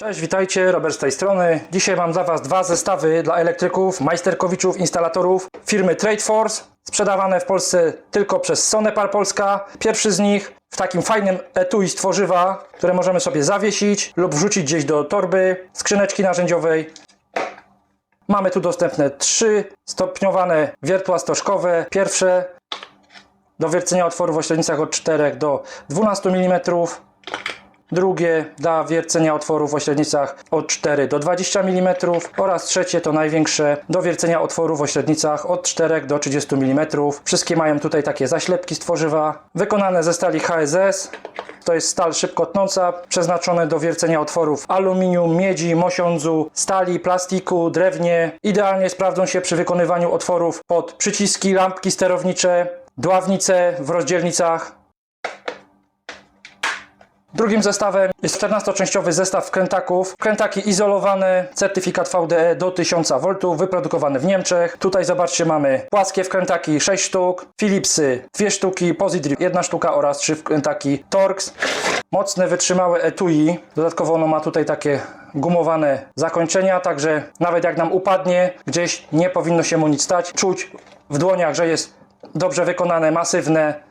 Cześć, witajcie, Robert z tej strony. Dzisiaj mam dla Was dwa zestawy dla elektryków, majsterkowiczów, instalatorów firmy TradeForce, sprzedawane w Polsce tylko przez Sonepar Polska. Pierwszy z nich w takim fajnym etui z tworzywa, które możemy sobie zawiesić lub wrzucić gdzieś do torby, skrzyneczki narzędziowej. Mamy tu dostępne trzy stopniowane wiertła stożkowe. Pierwsze do wiercenia otworów o średnicach od 4 do 12 mm. Drugie dla wiercenia otworów o średnicach od 4 do 20 mm oraz trzecie to największe do wiercenia otworów o średnicach od 4 do 30 mm. Wszystkie mają tutaj takie zaślepki z tworzywa wykonane ze stali HSS. To jest stal szybko tnąca, przeznaczone do wiercenia otworów aluminium, miedzi, mosiądzu, stali, plastiku, drewnie. Idealnie sprawdzą się przy wykonywaniu otworów pod przyciski, lampki sterownicze, dławnice w rozdzielnicach Drugim zestawem jest 14-częściowy zestaw wkrętaków. Wkrętaki izolowane, certyfikat VDE do 1000 V, wyprodukowany w Niemczech. Tutaj zobaczcie, mamy płaskie wkrętaki 6 sztuk, Philipsy 2 sztuki, Positrip 1 sztuka oraz 3 wkrętaki Torx. Mocne, wytrzymałe etui. Dodatkowo ono ma tutaj takie gumowane zakończenia, także nawet jak nam upadnie, gdzieś nie powinno się mu nic stać. Czuć w dłoniach, że jest dobrze wykonane, masywne,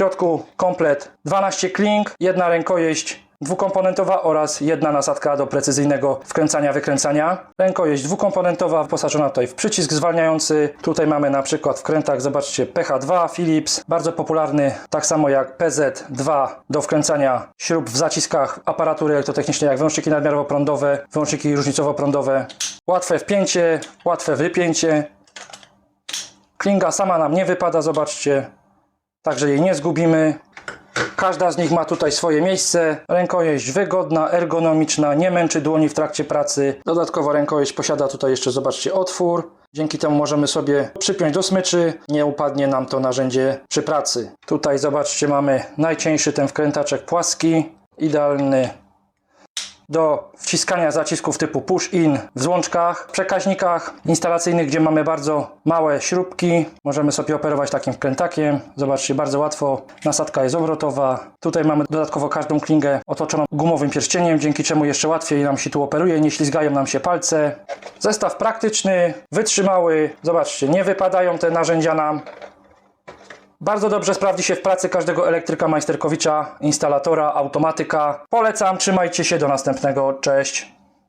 środku komplet 12 kling, jedna rękojeść dwukomponentowa oraz jedna nasadka do precyzyjnego wkręcania, wykręcania. Rękojeść dwukomponentowa wyposażona tutaj w przycisk zwalniający. Tutaj mamy na przykład w krętach, zobaczcie, PH2 Philips, bardzo popularny, tak samo jak PZ2 do wkręcania śrub w zaciskach aparatury elektrotechnicznej, jak wyłączniki nadmiarowo-prądowe, wyłączniki różnicowo-prądowe. Łatwe wpięcie, łatwe wypięcie. Klinga sama nam nie wypada, zobaczcie. Także jej nie zgubimy. Każda z nich ma tutaj swoje miejsce. Rękojeść wygodna, ergonomiczna, nie męczy dłoni w trakcie pracy. Dodatkowo rękojeść posiada tutaj jeszcze, zobaczcie, otwór. Dzięki temu możemy sobie przypiąć do smyczy, nie upadnie nam to narzędzie przy pracy. Tutaj zobaczcie, mamy najcieńszy ten wkrętaczek płaski, idealny do wciskania zacisków typu push-in w złączkach, przekaźnikach instalacyjnych, gdzie mamy bardzo małe śrubki. Możemy sobie operować takim wkrętakiem. Zobaczcie, bardzo łatwo. Nasadka jest obrotowa. Tutaj mamy dodatkowo każdą klingę otoczoną gumowym pierścieniem, dzięki czemu jeszcze łatwiej nam się tu operuje, nie ślizgają nam się palce. Zestaw praktyczny, wytrzymały. Zobaczcie, nie wypadają te narzędzia nam. Bardzo dobrze sprawdzi się w pracy każdego elektryka, majsterkowicza, instalatora, automatyka. Polecam, trzymajcie się, do następnego, cześć.